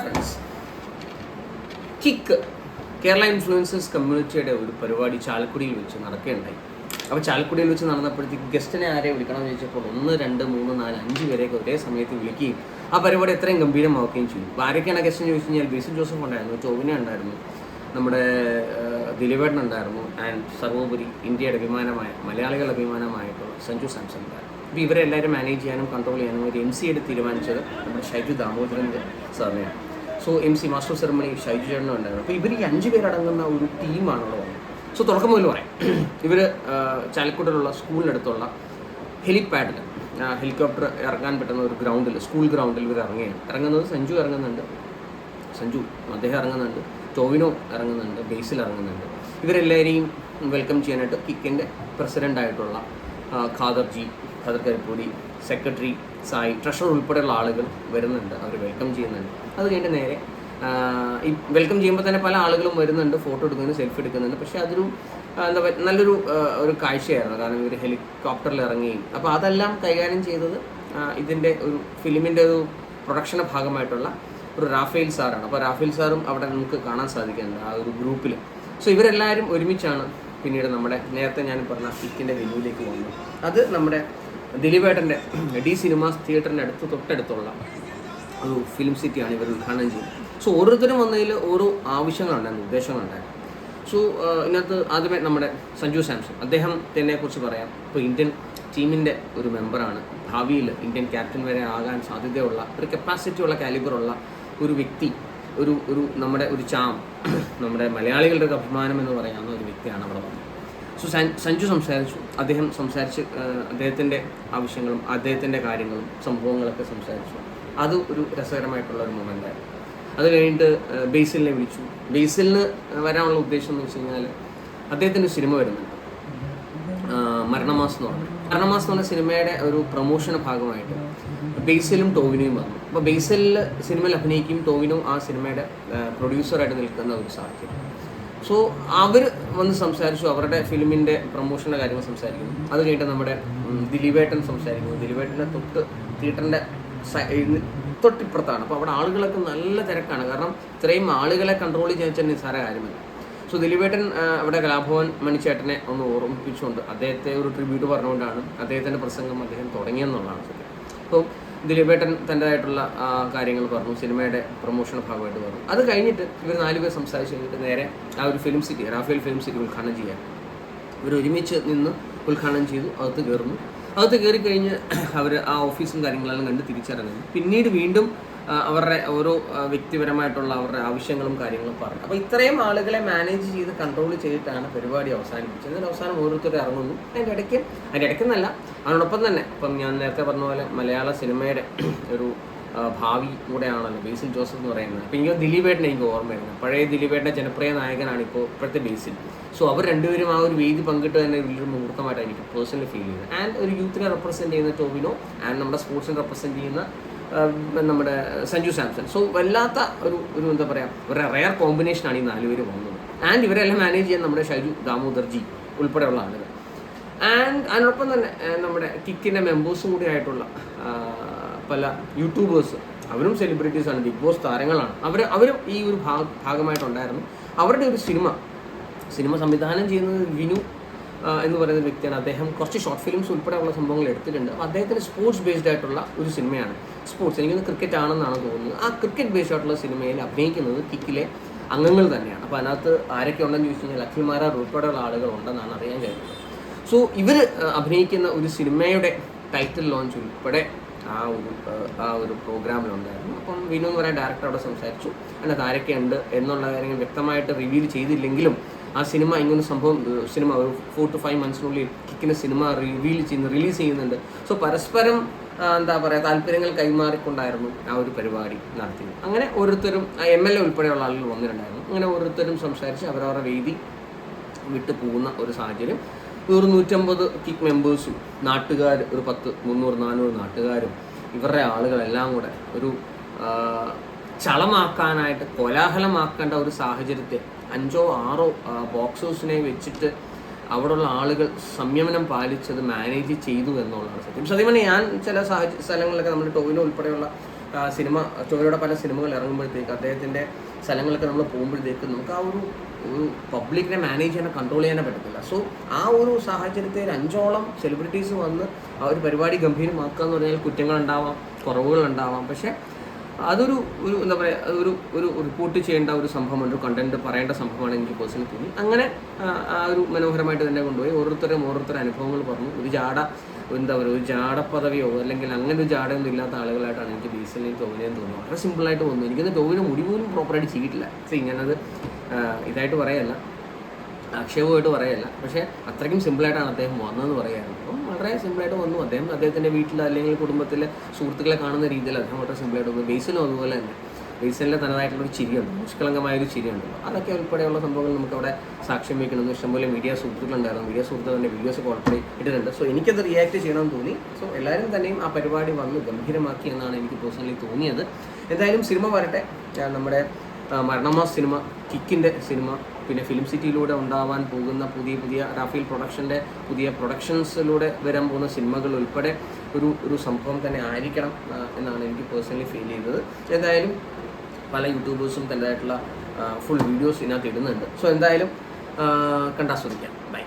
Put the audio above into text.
Friends Kerala influencers കമ്മ്യൂണിറ്റിയുടെ ഒരു പരിപാടി ചാലക്കുടിയിൽ വെച്ച് നടക്കുകയുണ്ടായി. അപ്പോൾ ചാലക്കുടിയിൽ വെച്ച് നടന്നപ്പോഴത്തേക്ക് ഗസ്റ്റിനെ ആരെ വിളിക്കണം എന്ന് ചോദിച്ചപ്പോൾ ഒന്ന് രണ്ട് മൂന്ന് നാല് അഞ്ച് പേരെയൊക്കെ ഒരേ സമയത്ത് വിളിക്കുകയും ആ പരിപാടി എത്രയും ഗംഭീരമാവുകയും ചെയ്യും അപ്പോൾ ആരൊക്കെയാണ് ഗസ്റ്റ് ചോദിച്ചു കഴിഞ്ഞാൽ ബേസിൽ ജോസഫ് ഉണ്ടായിരുന്നു ടോവിനെ ഉണ്ടായിരുന്നു നമ്മുടെ ദിലീപേട്ടൻ ഉണ്ടായിരുന്നു ആൻഡ് സർവോപരി ഇന്ത്യയുടെ അഭിമാനമായ മലയാളികളുടെ അഭിമാനമായിട്ടുള്ള സഞ്ജു സാംസൺ ഉണ്ടായിരുന്നു അപ്പോൾ ഇവരെ എല്ലാവരും മാനേജ് ചെയ്യാനും കൺട്രോൾ ചെയ്യാനും ഒരു എം സി എടുത്ത് തീരുമാനിച്ചത് നമ്മുടെ ഷൈജു ദാമോദരന്റെ സാറിനെയാണ്. So M C master ceremony Shaiju ചേട്ടനും ഉണ്ടായിരുന്നു. അപ്പോൾ ഇവർ ഈ അഞ്ച് പേരടങ്ങുന്ന ഒരു ടീമാണുള്ളത് സോ തുടക്കം മുതൽ പറയാം. ഇവർ ചാലക്കുടിലുള്ള സ്കൂളിനടുത്തുള്ള ഹെലിപാഡിൽ ഹെലികോപ്റ്റർ ഇറങ്ങാൻ പറ്റുന്ന ഒരു ഗ്രൗണ്ടിൽ സ്കൂൾ ഗ്രൗണ്ടിൽ ഇവർ ഇറങ്ങുകയാണ്. ഇറങ്ങുന്നത് സഞ്ജു ഇറങ്ങുന്നുണ്ട്. സഞ്ജു അദ്ദേഹം ഇറങ്ങുന്നുണ്ട്. ടോവിനോ ഇറങ്ങുന്നുണ്ട് ബേസിൽ ഇറങ്ങുന്നുണ്ട്. ഇവരെല്ലാവരെയും വെൽക്കം ചെയ്യാനായിട്ട് കിക്കിന്റെ പ്രസിഡന്റ് ആയിട്ടുള്ള ആ, ഖാദർജി ഖാദർ കരിപ്പൂടി സെക്രട്ടറി സായി ട്രഷർ ഉൾപ്പെടെയുള്ള ആളുകൾ വരുന്നുണ്ട് അവർ വെൽക്കം ചെയ്യുന്നുണ്ട്. അത് കഴിഞ്ഞിട്ട് നേരെ ഈ വെൽക്കം ചെയ്യുമ്പോൾ തന്നെ പല ആളുകളും വരുന്നുണ്ട് ഫോട്ടോ എടുക്കുന്നുണ്ട് സെൽഫി എടുക്കുന്നുണ്ട്. പക്ഷേ അതൊരു എന്താ പറയുക നല്ലൊരു ഒരു കാഴ്ചയായിരുന്നു. കാരണം ഇവർ ഹെലികോപ്റ്ററിൽ ഇറങ്ങുകയും. അപ്പോൾ അതെല്ലാം കൈകാര്യം ചെയ്തത് ഇതിന്റെ ഒരു ഫിലിമിന്റെ ഒരു പ്രൊഡക്ഷന്റെ ഭാഗമായിട്ടുള്ള ഒരു റാഫേൽ സാറാണ്. അപ്പോൾ റാഫേൽ സാറും അവിടെ നമുക്ക് കാണാൻ സാധിക്കുന്നുണ്ട് ആ ഒരു ഗ്രൂപ്പിൽ സോ ഇവരെല്ലാവരും ഒരുമിച്ചാണ് പിന്നീട് നമ്മുടെ നേരത്തെ ഞാൻ പറഞ്ഞ ഇക്കിന്റെ വെല്ലുവിലേക്ക് വന്നത്. അത് നമ്മുടെ ദിലീപേട്ടന്റെ ഡി സിനിമാസ് തിയേറ്ററിന്റെ അടുത്ത് തൊട്ടടുത്തുള്ള ഒരു ഫിലിം സിറ്റിയാണ് ഇവർ ഉദ്ഘാടനം ചെയ്യുന്നത്. സോ ഓരോരുത്തരും വന്നതിൽ ഓരോ ആവശ്യങ്ങളുണ്ടായിരുന്നു ഉദ്ദേശങ്ങളുണ്ടായിരുന്നു സോ ഇതിനകത്ത് ആദ്യമേ നമ്മുടെ സഞ്ജു സാംസൺ. അദ്ദേഹം തന്നെ കുറിച്ച് പറയാം. ഇപ്പോൾ ഇന്ത്യൻ ടീമിന്റെ ഒരു മെമ്പറാണ്. ഭാവിയിൽ ഇന്ത്യൻ ക്യാപ്റ്റൻ വരെ ആകാൻ സാധ്യതയുള്ള ഒരു കപ്പാസിറ്റി ഉള്ള കാലിബറുള്ള ഒരു വ്യക്തി ഒരു ഒരു നമ്മുടെ ഒരു ചാം നമ്മുടെ മലയാളികളുടെ ഒരു അഭിമാനം എന്ന് പറയാവുന്ന ഒരു വ്യക്തിയാണ് അവിടെ വന്നത്. സോ സഞ്ജു സംസാരിച്ചു. അദ്ദേഹം സംസാരിച്ച് അദ്ദേഹത്തിന്റെ ആവശ്യങ്ങളും അദ്ദേഹത്തിന്റെ കാര്യങ്ങളും സംഭവങ്ങളൊക്കെ സംസാരിച്ചു. അത് ഒരു രസകരമായിട്ടുള്ള ഒരു മൊമെന്റായിരുന്നു അത് കഴിഞ്ഞിട്ട് ബേസിലിനെ വിളിച്ചു. ബേസിലിന് വരാനുള്ള ഉദ്ദേശം എന്ന് വെച്ച് കഴിഞ്ഞാൽ അദ്ദേഹത്തിന്റെ സിനിമ വരുന്നുണ്ട്. മരണമാസം എന്ന് പറഞ്ഞു മരണമാസം എന്ന് സിനിമയുടെ ഒരു പ്രൊമോഷൻ ഭാഗമായിട്ട് ബേസിലും ടോവിനോയും വന്നു. അപ്പോൾ ബേസലിൽ സിനിമയിൽ അഭിനയിക്കും ടോവിനോ ആ സിനിമയുടെ പ്രൊഡ്യൂസറായിട്ട് നിൽക്കുന്ന ഒരു സാഹചര്യം. സോ അവർ വന്ന് സംസാരിച്ചു അവരുടെ ഫിലിമിന്റെ പ്രൊമോഷന്റെ കാര്യങ്ങൾ സംസാരിക്കുന്നു. അത് കഴിഞ്ഞിട്ട് നമ്മുടെ ദിലീപേട്ടൻ സംസാരിക്കുന്നു. ദിലീപേട്ടന്റെ തൊട്ട് തിയേറ്ററിന്റെ തൊട്ടിപ്പുറത്താണ്. അപ്പോൾ അവിടെ ആളുകളൊക്കെ നല്ല തിരക്കാണ്. കാരണം ഇത്രയും ആളുകളെ കൺട്രോൾ ചെയ്യാൻ വെച്ചാൽ നിസ്സാര കാര്യമല്ല. സോ ദിലീപേട്ടൻ അവിടെ കലാഭവൻ മണിച്ചേട്ടനെ ഒന്ന് ഓർമ്മിപ്പിച്ചുകൊണ്ട് അദ്ദേഹത്തെ ഒരു ട്രിബ്യൂട്ട് പറഞ്ഞുകൊണ്ടാണ് അദ്ദേഹത്തിന്റെ പ്രസംഗം അദ്ദേഹം തുടങ്ങിയെന്നുള്ളതാണ് സത്യം. അപ്പോൾ ദിലീപേട്ടൻ തന്റെതായിട്ടുള്ള കാര്യങ്ങൾ പറഞ്ഞു സിനിമയുടെ പ്രൊമോഷൻ ഭാഗമായിട്ട് പറഞ്ഞു. അത് കഴിഞ്ഞിട്ട് ഇവർ നാലുപേർ സംസാരിച്ച് കഴിഞ്ഞിട്ട് നേരെ ആ ഒരു film city Rafael film city ഉദ്ഘാടനം ചെയ്യാൻ. ഇവർ ഒരുമിച്ച് നിന്ന് ഉദ്ഘാടനം ചെയ്തു അകത്ത് കയറുന്നു. അകത്ത് കയറി കഴിഞ്ഞ് അവർ ആ ഓഫീസും കാര്യങ്ങളെല്ലാം കണ്ട് തിരിച്ചിറങ്ങുന്നു പിന്നീട് വീണ്ടും അവരുടെ ഓരോ വ്യക്തിപരമായിട്ടുള്ള അവരുടെ ആവശ്യങ്ങളും കാര്യങ്ങളും പറഞ്ഞു അപ്പോൾ ഇത്രയും ആളുകളെ മാനേജ് ചെയ്ത് കൺട്രോൾ ചെയ്തിട്ടാണ് പരിപാടി അവസാനിപ്പിച്ചത്. എന്നിട്ട് അവസാനം ഓരോരുത്തരും ഇറങ്ങുന്നു. അതിന്റെ ഇടയ്ക്ക് അതിന്റെ ഇടയ്ക്കെന്നല്ല അതിനോടൊപ്പം തന്നെ ഇപ്പം ഞാൻ നേരത്തെ പറഞ്ഞ പോലെ മലയാള സിനിമയുടെ ഒരു ഭാവി കൂടെയാണല്ലോ ബേസിൽ ജോസഫ് എന്ന് പറയുന്നത്. അപ്പം എനിക്ക് ദിലീപേട്ടനെ എനിക്ക് ഓർമ്മ വരുന്നത് പഴയ ദിലീപേട്ടന്റെ ജനപ്രിയ നായകനാണ് ഇപ്പോൾ ഇപ്പോഴത്തെ ബേസിൽ. സോ അവർ രണ്ടുപേരും ആ ഒരു വേദി പങ്കിട്ട് തന്നെ വലിയൊരു മുഹൂർത്തമായിട്ടാണ് എനിക്ക് പേഴ്സണലി ഫീൽ ചെയ്യുന്നത്. ആൻഡ് ഒരു യൂത്തിനെ റെപ്രസെന്റ് ചെയ്യുന്ന ടോവിനോ ആൻഡ് നമ്മുടെ സ്പോർട്സിനെ റെപ്രസെന്റ് ചെയ്യുന്ന നമ്മുടെ സഞ്ജു സാംസൺ. സോ വല്ലാത്ത ഒരു ഒരു എന്താ പറയുക ഒരു റയർ കോമ്പിനേഷനാണ് ഈ നാലുപേര് വന്നത്. ആൻഡ് ഇവരെല്ലാം മാനേജ് ചെയ്യാൻ നമ്മുടെ ഷൈജു ദാമോദർജി ഉൾപ്പെടെയുള്ള ആളുകൾ. ആൻഡ് അതിനോടൊപ്പം തന്നെ നമ്മുടെ കിക്കിന്റെ മെമ്പേഴ്സും കൂടി ആയിട്ടുള്ള പല യൂട്യൂബേഴ്സ് അവരും സെലിബ്രിറ്റീസാണ് ബിഗ് ബോസ് താരങ്ങളാണ്. അവർ അവരും ഈ ഒരു ഭാഗ ഭാഗമായിട്ടുണ്ടായിരുന്നു. അവരുടെ ഒരു സിനിമ സിനിമ സംവിധാനം ചെയ്യുന്നത് വിനു എന്ന് പറയുന്ന വ്യക്തിയാണ് അദ്ദേഹം. കുറച്ച് ഷോർട്ട് ഫിലിംസ് ഉൾപ്പെടെയുള്ള സംഭവങ്ങൾ എടുത്തിട്ടുണ്ട്. അപ്പോൾ അദ്ദേഹത്തിന് സ്പോർട്സ് ബേസ്ഡ് ആയിട്ടുള്ള ഒരു സിനിമയാണ് സ്പോർട്സ് എനിക്കൊന്ന് ക്രിക്കറ്റ് ആണെന്നാണ് തോന്നുന്നത്. ആ ക്രിക്കറ്റ് ബേസ്ഡ് ആയിട്ടുള്ള സിനിമയിൽ അഭിനയിക്കുന്നത് കിക്കിലെ അംഗങ്ങൾ തന്നെയാണ്. അപ്പോൾ അതിനകത്ത് ആരൊക്കെ ഉണ്ടെന്ന് ചോദിച്ചു കഴിഞ്ഞാൽ അഖിൽമാരാർ ഉൾപ്പെടെയുള്ള ആളുകൾ ഉണ്ടെന്നാണ് അറിയാൻ കഴിയുന്നത്. സോ ഇവർ അഭിനയിക്കുന്ന ഒരു സിനിമയുടെ ടൈറ്റിൽ ലോഞ്ച് ഉൾപ്പെടെ ആ ഒരു ആ, ഒരു പ്രോഗ്രാമിലുണ്ടായിരുന്നു അപ്പം വിനു എന്ന് പറയുന്ന ഡയറക്ടർ അവിടെ സംസാരിച്ചു. അതിനകത്ത് ആരൊക്കെയുണ്ട്? എന്നുള്ള കാര്യങ്ങൾ വ്യക്തമായിട്ട് റിവീൽ ചെയ്തില്ലെങ്കിലും ആ സിനിമ ഇങ്ങനെ സംഭവം സിനിമ ഒരു ഫോർ ടു ഫൈവ് മന്ത്സിനുള്ളിൽ കിക്കുന്ന സിനിമ റിവീൽ ചെയ്യുന്ന റിലീസ് ചെയ്യുന്നുണ്ട്. സോ പരസ്പരം എന്താ പറയുക താല്പര്യങ്ങൾ കൈമാറിക്കൊണ്ടായിരുന്നു ആ ഒരു പരിപാടി നടത്തിയത്. അങ്ങനെ ഓരോരുത്തരും എം എൽ എ ഉൾപ്പെടെയുള്ള ആളുകൾ വന്നിട്ടുണ്ടായിരുന്നു. അങ്ങനെ ഓരോരുത്തരും സംസാരിച്ച് അവരവരുടെ വേദി വിട്ടു പോകുന്ന ഒരു സാഹചര്യം. ഒരു നൂറ്റമ്പത് കിക്ക് മെമ്പേഴ്സും നാട്ടുകാർ ഒരു പത്ത് മുന്നൂറ് നാനൂറ് നാട്ടുകാരും ഇവരുടെ ആളുകളെല്ലാം കൂടെ ഒരു ചളമാക്കാനായിട്ട് കോലാഹലമാക്കേണ്ട ഒരു സാഹചര്യത്തെ അഞ്ചോ ആറോ ബോക്സേഴ്സിനെ വെച്ചിട്ട് അവിടെയുള്ള ആളുകൾ സംയമനം പാലിച്ചത് മാനേജ് ചെയ്തു എന്നുള്ളതാണ് സത്യം. സത്യം പറഞ്ഞാൽ ഞാൻ ചില സാഹചര്യ സ്ഥലങ്ങളിലൊക്കെ നമ്മൾ ടോവിനോ ഉൾപ്പെടെയുള്ള സിനിമ ടോവിനോടെ പല സിനിമകൾ ഇറങ്ങുമ്പോഴത്തേക്ക് അദ്ദേഹത്തിന്റെ സ്ഥലങ്ങളൊക്കെ നമ്മൾ പോകുമ്പോഴത്തേക്ക് നമുക്ക് ആ ഒരു ഒരു പബ്ലിക്കിനെ മാനേജ് ചെയ്യാനോ കൺട്രോൾ ചെയ്യാനോ പറ്റത്തില്ല. സോ ആ ഒരു സാഹചര്യത്തിൽ അഞ്ചോളം സെലിബ്രിറ്റീസ് വന്ന് ആ ഒരു പരിപാടി ഗംഭീരമാക്കുക എന്ന് പറഞ്ഞാൽ കുറ്റങ്ങളുണ്ടാവാം കുറവുകളുണ്ടാവാം. പക്ഷേ അതൊരു ഒരു എന്താ പറയുക ഒരു ഒരു റിപ്പോർട്ട് ചെയ്യേണ്ട ഒരു സംഭവമുണ്ട് കണ്ടന്റ് പറയേണ്ട സംഭവമാണ് എനിക്ക് പേഴ്സണലി തോന്നി. അങ്ങനെ ആ, ഒരു മനോഹരമായിട്ട് തന്നെ കൊണ്ടുപോയി. ഓരോരുത്തരും ഓരോരുത്തരുടെ അനുഭവങ്ങൾ പറഞ്ഞു. ഒരു ജാട എന്താ പറയുക ഒരു ജാട പദവിയോ അല്ലെങ്കിൽ അങ്ങനെ ഒരു ജാടയൊന്നും ഇല്ലാത്ത ആളുകളായിട്ടാണ് എനിക്ക് ബീസലിനെയും ടോവിനെയും തോന്നുന്നത് വളരെ സിമ്പിളായിട്ട് തോന്നുന്നു. എനിക്കൊന്ന് ടോവിനെ മുടി പോലും പ്രോപ്പറായിട്ട് ചെയ്തിട്ടില്ല സോ ഇങ്ങനത് ഇതായിട്ട് പറയല്ല. ആക്ഷേപമായിട്ട് പറയല്ല. പക്ഷേ അത്രയ്ക്കും സിമ്പിളായിട്ടാണ് അദ്ദേഹം വന്നതെന്ന് പറയുകയാണ്. അപ്പം വളരെ സിമ്പിളായിട്ട് വന്നു. അദ്ദേഹം അദ്ദേഹത്തിന്റെ വീട്ടിൽ അല്ലെങ്കിൽ കുടുംബത്തിലെ സുഹൃത്തുക്കളെ കാണുന്ന രീതിയിൽ അദ്ദേഹം വളരെ സിമ്പിളായിട്ട് വന്നു. ബേസിലും അതുപോലെ തന്നെ. ബേസിലിന്റെ തനതായിട്ടുള്ള ഒരു ചിരിയുണ്ട്. മുഷ്കളങ്കമായ ഒരു ചിരിയുണ്ട് അതൊക്കെ ഉൾപ്പെടെയുള്ള സംഭവങ്ങൾ നമുക്ക് അവിടെ സാക്ഷ്യം വയ്ക്കണമെന്ന് ഇഷ്ടംപോലെ മീഡിയ സുഹൃത്തുക്കളുണ്ടായിരുന്നു. മീഡിയ സുഹൃത്തുക്കളുടെ വീഡിയോസ് ഒക്കെ ഇട്ടിട്ടുണ്ട്. സോ എനിക്കത് റിയാക്ട് ചെയ്യണമെന്ന് തോന്നി. സോ എല്ലാവരും തന്നെയും ആ പരിപാടി വന്ന് ഗംഭീരമാക്കി എന്നാണ് എനിക്ക് പേഴ്സണലി തോന്നിയത്. എന്തായാലും സിനിമ വരട്ടെ. നമ്മുടെ മരണമാസ് മരണമാ സിനിമ കിക്കിന്റെ സിനിമ പിന്നെ ഫിലിം സിറ്റിയിലൂടെ ഉണ്ടാവാൻ പോകുന്ന പുതിയ പുതിയ റാഫേൽ പ്രൊഡക്ഷന്റെ പുതിയ പ്രൊഡക്ഷൻസിലൂടെ വരാൻ പോകുന്ന സിനിമകൾ ഉൾപ്പെടെ ഒരു ഒരു സംഭവം തന്നെ ആയിരിക്കണം എന്നാണ് എനിക്ക് പേഴ്സണലി ഫീൽ ചെയ്തത്. ഏതായാലും പല യൂട്യൂബേഴ്സും തന്റെതായിട്ടുള്ള ഫുൾ വീഡിയോസ് ഇതിനകത്ത് ഇടുന്നുണ്ട്. സോ എന്തായാലും കണ്ടാസ്വദിക്കാം. ബൈ